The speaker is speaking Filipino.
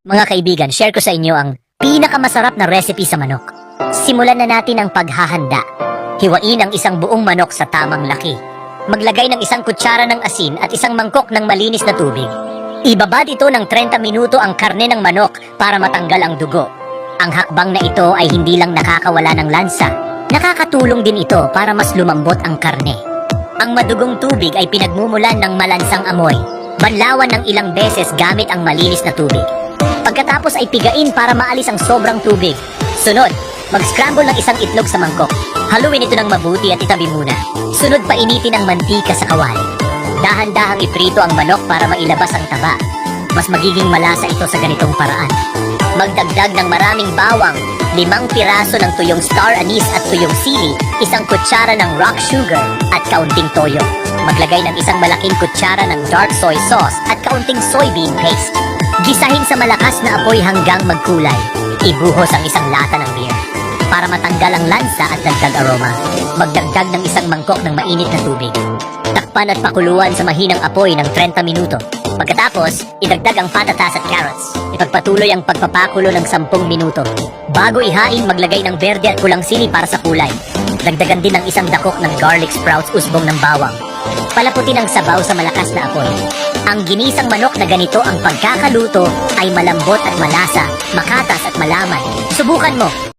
Mga kaibigan, share ko sa inyo ang pinakamasarap na recipe sa manok. Simulan na natin ang paghahanda. Hiwain ang isang buong manok sa tamang laki. Maglagay ng isang kutsara ng asin at isang mangkok ng malinis na tubig. Ibabad ito ng 30 minuto ang karne ng manok para matanggal ang dugo. Ang hakbang na ito ay hindi lang nakakawala ng lansa, nakakatulong din ito para mas lumambot ang karne. Ang madugong tubig ay pinagmumulan ng malansang amoy. Banlawan ng ilang beses gamit ang malinis na tubig. Pagkatapos ay pigain para maalis ang sobrang tubig. Sunod, mag-scramble ng isang itlog sa mangkok. Haluin ito ng mabuti at itabi muna. Sunod, painitin ang mantika sa kawali. Dahan-dahang iprito ang manok para mailabas ang taba. Mas magiging malasa ito sa ganitong paraan. Magdagdag ng maraming bawang, limang piraso ng tuyong star anise at tuyong sili, isang kutsara ng rock sugar at kaunting toyo. Maglagay ng isang malaking kutsara ng dark soy sauce at kaunting soybean paste. Gisahin sa malakas na apoy hanggang magkulay. Ibuhos ang isang lata ng beer. Para matanggal ang lansa at dagdag aroma, magdagdag ng isang mangkok ng mainit na tubig. Takpan at pakuluan sa mahinang apoy ng 30 minuto. Pagkatapos, idagdag ang patatas at carrots. Ipagpatuloy ang pagpapakulo ng 10 minuto. Bago ihain, maglagay ng berde at kulang sili para sa kulay. Dagdagan din ng isang dakok ng garlic sprouts usbong ng bawang. Palaputin ang sabaw sa malakas na apoy. Ang ginisang manok na ganito ang pagkakaluto ay malambot at malasa, makatas at malaman. Subukan mo!